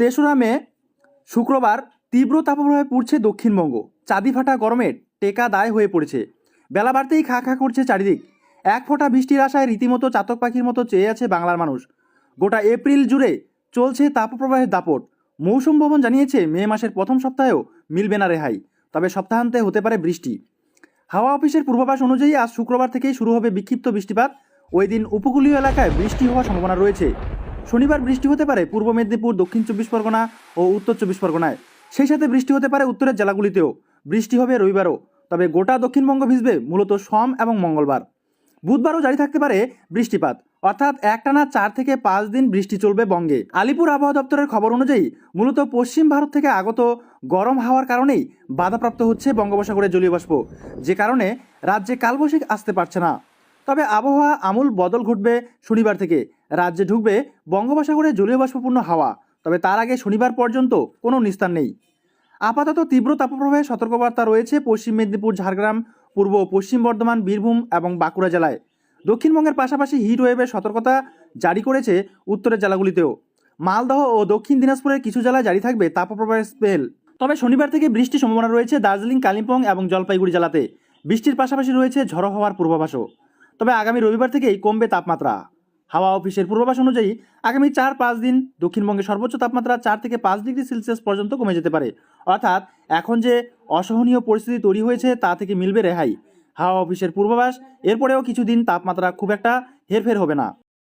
তেসরা মে শুক্রবার তীব্র তাপপ্রবাহে পড়ছে দক্ষিণবঙ্গ। চাঁদি ফাটা গরমে টেকা দায় হয়ে পড়েছে। বেলা বাড়তেই খা খা করছে চারিদিক। এক ফোঁটা বৃষ্টির আশায় রীতিমতো চাতক পাখির মতো চেয়ে আছে বাংলার মানুষ। গোটা এপ্রিল জুড়ে চলছে তাপপ্রবাহের দাপট। মৌসুম ভবন জানিয়েছে মে মাসের প্রথম সপ্তাহেও মিলবে না রেহাই, তবে সপ্তাহান্তে হতে পারে বৃষ্টি। হাওয়া অফিসের পূর্বাভাস অনুযায়ী আজ শুক্রবার থেকেই শুরু হবে বিক্ষিপ্ত বৃষ্টিপাত। ওই দিন উপকূলীয় এলাকায় বৃষ্টি হওয়ার সম্ভাবনা রয়েছে। শনিবার বৃষ্টি হতে পারে পূর্ব মেদিনীপুর, দক্ষিণ চব্বিশ পরগনা ও উত্তর চব্বিশ পরগনায়। সেই সাথে বৃষ্টি হতে পারে উত্তরের জেলাগুলিতেও। বৃষ্টি হবে রবিবারও, তবে গোটা দক্ষিণবঙ্গ ভিজবে মূলত সোম এবং মঙ্গলবার। বুধবারও জারি থাকতে পারে বৃষ্টিপাত, অর্থাৎ একটানা চার থেকে পাঁচ দিন বৃষ্টি চলবে বঙ্গে। আলিপুর আবহাওয়া দপ্তরের খবর অনুযায়ী, মূলত পশ্চিম ভারত থেকে আগত গরম হাওয়ার কারণেই বাধাপ্রাপ্ত হচ্ছে বঙ্গোপসাগরের জলীয় বাষ্প যে কারণে রাজ্যে কালবৈশাখী আসতে পারছে না। তবে আবহাওয়া আমূল বদল ঘটবে শনিবার থেকে। রাজ্যে ঢুকবে বঙ্গোপসাগরে জলীয় বাষ্পপূর্ণ হাওয়া, তবে তার আগে শনিবার পর্যন্ত কোনো নিস্তার নেই। আপাতত তীব্র তাপপ্রবাহে সতর্কবার্তা রয়েছে পশ্চিম মেদিনীপুর, ঝাড়গ্রাম, পূর্ব পশ্চিম বর্ধমান, বীরভূম এবং বাঁকুড়া জেলায়। দক্ষিণবঙ্গের পাশাপাশি হিট ওয়েভের সতর্কতা জারি করেছে উত্তরের জেলাগুলিতেও। মালদহ ও দক্ষিণ দিনাজপুরের কিছু জেলায় জারি থাকবে তাপপ্রবাহের স্পেল। তবে শনিবার থেকে বৃষ্টির সম্ভাবনা রয়েছে দার্জিলিং, কালিম্পং এবং জলপাইগুড়ি জেলাতে। বৃষ্টির পাশাপাশি রয়েছে ঝড়ো হওয়ার পূর্বাভাসও। তবে আগামী রবিবার থেকেই কমবে তাপমাত্রা। হাওয়া অফিসের পূর্বাভাস অনুযায়ী আগামী চার পাঁচ দিন দক্ষিণবঙ্গে সর্বোচ্চ তাপমাত্রা চার থেকে পাঁচ ডিগ্রি সেলসিয়াস পর্যন্ত কমে যেতে পারে। অর্থাৎ এখন যে অসহনীয় পরিস্থিতি তৈরি হয়েছে তা থেকে মিলবে রেহাই। হাওয়া অফিসের পূর্বাভাস, এরপরেও কিছুদিন তাপমাত্রা খুব একটা হেরফের হবে না।